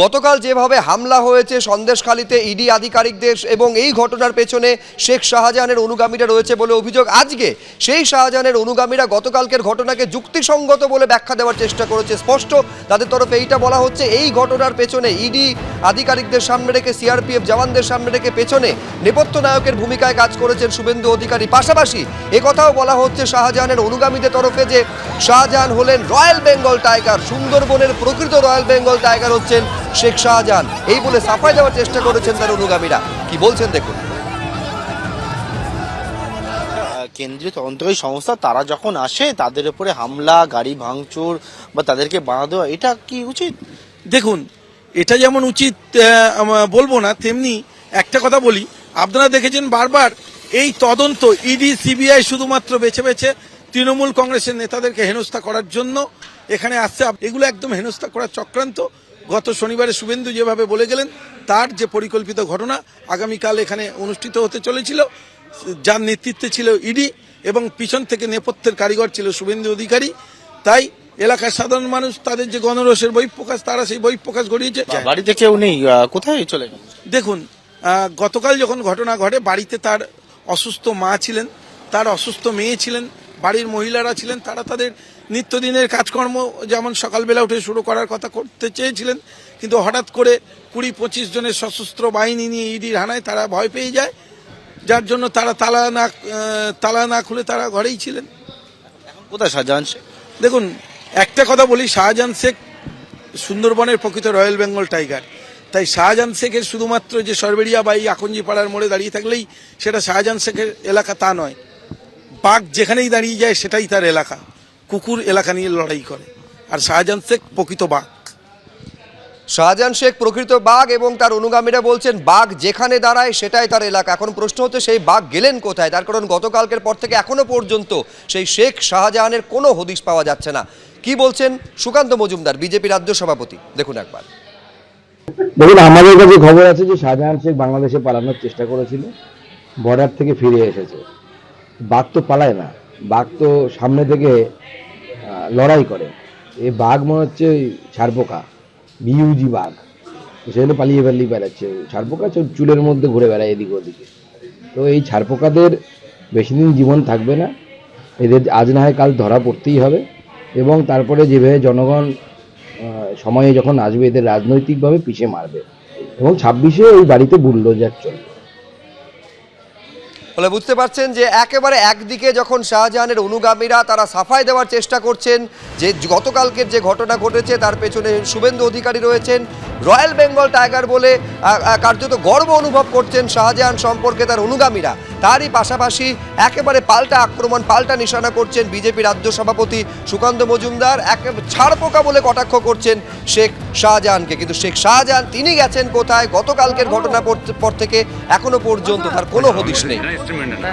গতকাল যেভাবে হামলা হয়েছে, সন্দেশখালীতে ইডি আধিকারিকদের এবং এই ঘটনার পেছনে শেখ শাহজাহানের অনুগামীরা রয়েছে বলে অভিযোগ। আজকে সেই শাহজাহানের অনুগামীরা গতকালকের ঘটনাকে যুক্তিসঙ্গত বলে ব্যাখ্যা দেওয়ার চেষ্টা করেছে। স্পষ্ট তাদের তরফে এইটা বলা হচ্ছে, এই ঘটনার পেছনে ইডি আধিকারিকদের সামনে রেখে, সিআরপিএফ জওয়ানদের সামনে রেখে পেছনে নেপথ্য নায়কের ভূমিকায় কাজ করেছেন শুভেন্দু অধিকারী। পাশাপাশি কথাও বলা হচ্ছে শাহজাহানের অনুগামীদের তরফে যে শাহজাহান হলেন রয়্যাল বেঙ্গল টাইগার। সুন্দরবনের প্রকৃত রয়্যাল বেঙ্গল টাইগার হচ্ছেন শেখ শাহজাহান। এই বলে সাফাই দেওয়ার চেষ্টা করেছেন তার অনুগামীরা। কি বলছেন দেখুন। কেন্দ্রীয় তদন্তকারী সংস্থা তারা যখন আসে তাদের উপরে হামলা গাড়ি ভাঙচুর বা তাদেরকে বাধা দেওয়া এটা কি উচিত? দেখুন এটা যেমন উচিত বলব না তেমনি একটা কথা বলি। আপনারা দেখেছেন বারবার এই তদন্ত ইডি সিবিআই শুধুমাত্র বেছে বেছে তৃণমূল কংগ্রেসের নেতাদেরকে হেনস্থা করার জন্য এখানে আসছে। আপ- এগুলো একদম হেনস্থা করার চক্রান্ত। গত শনিবারে শুভেন্দু যেভাবে বলে গেলেন তার যে পরিকল্পিত ঘটনা আগামীকাল এখানে অনুষ্ঠিত হতে চলেছিল যার নেতৃত্বে ছিল ইডি এবং পিছন থেকে নেপথ্যের কারিগর ছিল শুভেন্দু অধিকারী। তাই এলাকার সাধারণ মানুষ তাদের যে গণরসের বহিঃপ্রকাশ তারা সেই বহিঃপ্রকাশ ঘটিয়েছে। বাড়িতে কেউ নেই কোথায় চলে দেখুন গতকাল যখন ঘটনা ঘটে বাড়িতে তার অসুস্থ মা ছিলেন তার অসুস্থ মেয়ে ছিলেন বাড়ির মহিলারা ছিলেন তারা তাদের নিত্যদিনের কাজকর্ম যেমন সকালবেলা উঠে শুরু করার কথা করতে চেয়েছিলেন কিন্তু হঠাৎ করে কুড়ি পঁচিশ জনের সশস্ত্র বাহিনী নিয়ে ইডির হানায় তারা ভয় পেয়ে যায় যার জন্য তারা তালা না তালা না খুলে তারা ঘরেই ছিলেন। কোথায় শাহজাহান শেখ? দেখুন একটা কথা বলি শাহজাহান শেখ সুন্দরবনের প্রকৃত রয়্যাল বেঙ্গল টাইগার। তাই শাহজাহান শেখের শুধুমাত্র যে সরবেরিয়া বা এই আকঞ্জি পাড়ার মোড়ে দাঁড়িয়ে থাকলেই সেটা শাহজাহান শেখের এলাকা তা নয়। বাঘ যেখানেই দাঁড়িয়ে যায় সেটাই তার এলাকা। কুকুর এলাকা নিয়ে লড়াই করে। আর শাহজাহান শেখ প্রকৃত বাঘ। শাহজাহান শেখ প্রকৃত বাঘ এবং তার অনুগামীরা বলছেন বাঘ যেখানে দাঁড়ায় সেটাই তার এলাকা। এখন প্রশ্ন হচ্ছে সেই বাঘ গেলেন কোথায়? তার কারণ গতকালকের পর থেকে এখনও পর্যন্ত সেই শেখ শাহজাহানের কোনো হদিশ পাওয়া যাচ্ছে না। কি বলছেন সুকান্ত মজুমদার বিজেপি রাজ্য সভাপতি? দেখুন একবার। দেখুন আমাদের কাছে খবর আছে যে শাহজাহান শেখ বাংলাদেশে পালানোর চেষ্টা করেছিল বর্ডার থেকে ফিরে এসেছে। বাঘ তো পালায় না। বাঘ তো সামনে থেকে লড়াই করে। এই বাঘ মনে হচ্ছে ওই ছারপোকা, বিউজি বাঘ। সেগুলো পালিয়ে পালিয়ে বেড়াচ্ছে। ছারপোকা চু- চুলের মধ্যে ঘুরে বেড়ায় এদিকে ওদিকে। তো এই ছারপোকাদের বেশি দিন জীবন থাকবে না। এদের আজ না হয় কাল ধরা পড়তেই হবে। এবং তারপরে যেভাবে জনগণ সময়ে যখন আসবে, এদের রাজনৈতিকভাবে পিছিয়ে মারবে। এবং ছাব্বিশে ওই বাড়িতে বুলডোজার চলবে। ফলে বুঝতে পারছেন যে একেবারে একদিকে যখন শাহজাহানের অনুগামীরা তারা সাফাই দেওয়ার চেষ্টা করছেন, যে গতকালকের যে ঘটনা ঘটেছে তার পেছনে শুভেন্দু অধিকারী রয়েছেন, রয়্যাল বেঙ্গল টাইগার বলে কার্যত গর্ব অনুভব করছেন শাহজাহান সম্পর্কে তার অনুগামীরা। তারই পাশাপাশি একেবারে পাল্টা আক্রমণ, পাল্টা নিশানা করছেন বিজেপি রাজ্য সভাপতি সুকান্ত মজুমদার। একেবারে ছাড়পোকা বলে কটাক্ষ করছেন শেখ শাহজাহানকে। কিন্তু শেখ শাহজাহান তিনি গেছেন কোথায়? গতকালকের ঘটনা পর থেকে এখনও পর্যন্ত তার কোনো হদিশ নেই।